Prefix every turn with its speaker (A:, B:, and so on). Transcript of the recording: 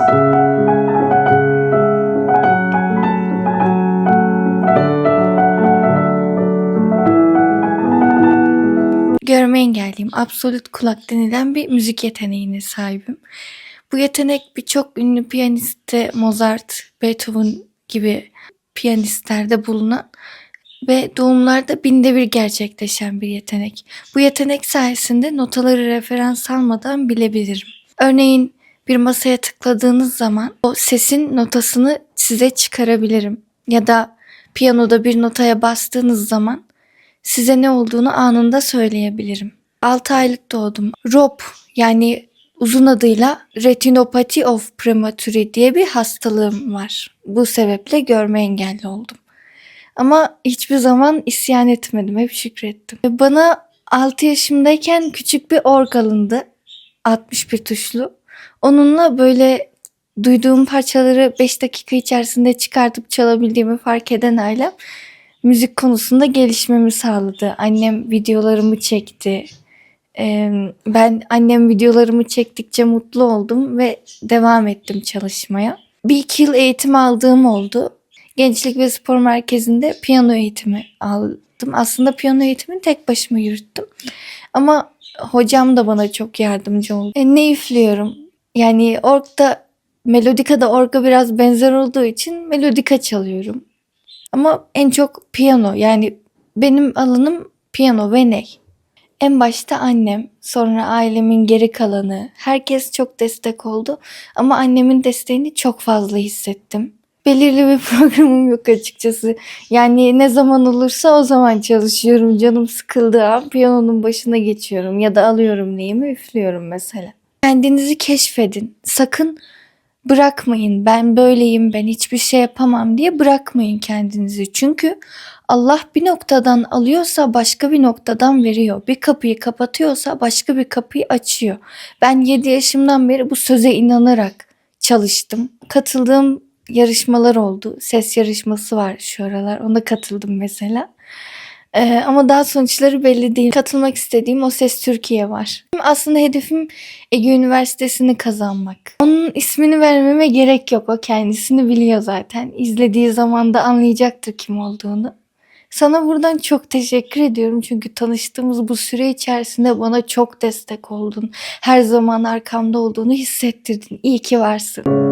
A: Görme engelliyim. Absolut kulak denilen bir müzik yeteneğine sahibim. Bu yetenek birçok ünlü piyaniste Mozart, Beethoven gibi piyanistlerde bulunan ve doğumlarda binde bir gerçekleşen bir yetenek. Bu yetenek sayesinde notaları referans almadan bilebilirim. Örneğin bir masaya tıkladığınız zaman o sesin notasını size çıkarabilirim. Ya da piyanoda bir notaya bastığınız zaman size ne olduğunu anında söyleyebilirim. 6 aylık doğdum. ROP yani uzun adıyla retinopati of premature diye bir hastalığım var. Bu sebeple görme engelli oldum. Ama hiçbir zaman isyan etmedim. Hep şükrettim. Bana 6 yaşımdayken küçük bir org alındı. 61 tuşlu. Onunla böyle duyduğum parçaları 5 dakika içerisinde çıkartıp çalabildiğimi fark eden ailem müzik konusunda gelişmemi sağladı. Annem videolarımı çekti. Ben annem videolarımı çektikçe mutlu oldum ve devam ettim çalışmaya. Bir iki yıl eğitim aldığım oldu. Gençlik ve Spor Merkezi'nde piyano eğitimi aldım. Aslında piyano eğitimini tek başıma yürüttüm. Ama hocam da bana çok yardımcı oldu. E, ne üflüyorum? Yani orgda, melodika da orga biraz benzer olduğu için melodika çalıyorum. Ama en çok piyano yani benim alanım piyano ve ney. En başta annem, sonra ailemin geri kalanı, herkes çok destek oldu ama annemin desteğini çok fazla hissettim. Belirli bir programım yok açıkçası. Yani ne zaman olursa o zaman çalışıyorum. Canım sıkıldığı an piyanonun başına geçiyorum ya da alıyorum neyimi üflüyorum mesela. Kendinizi keşfedin. Sakın bırakmayın ben böyleyim ben hiçbir şey yapamam diye bırakmayın kendinizi. Çünkü Allah bir noktadan alıyorsa başka bir noktadan veriyor. Bir kapıyı kapatıyorsa başka bir kapıyı açıyor. Ben 7 yaşımdan beri bu söze inanarak çalıştım. Katıldığım yarışmalar oldu. Ses yarışması var şu aralar. Ona katıldım mesela. Ee, ama daha sonuçları belli değil. Katılmak istediğim O Ses Türkiye var. Aslında hedefim Ege Üniversitesi'ni kazanmak. Onun ismini vermeme gerek yok. O kendisini biliyor zaten. İzlediği zaman da anlayacaktır kim olduğunu. Sana buradan çok teşekkür ediyorum çünkü tanıştığımız bu süre içerisinde bana çok destek oldun. Her zaman arkamda olduğunu hissettirdin. İyi ki varsın.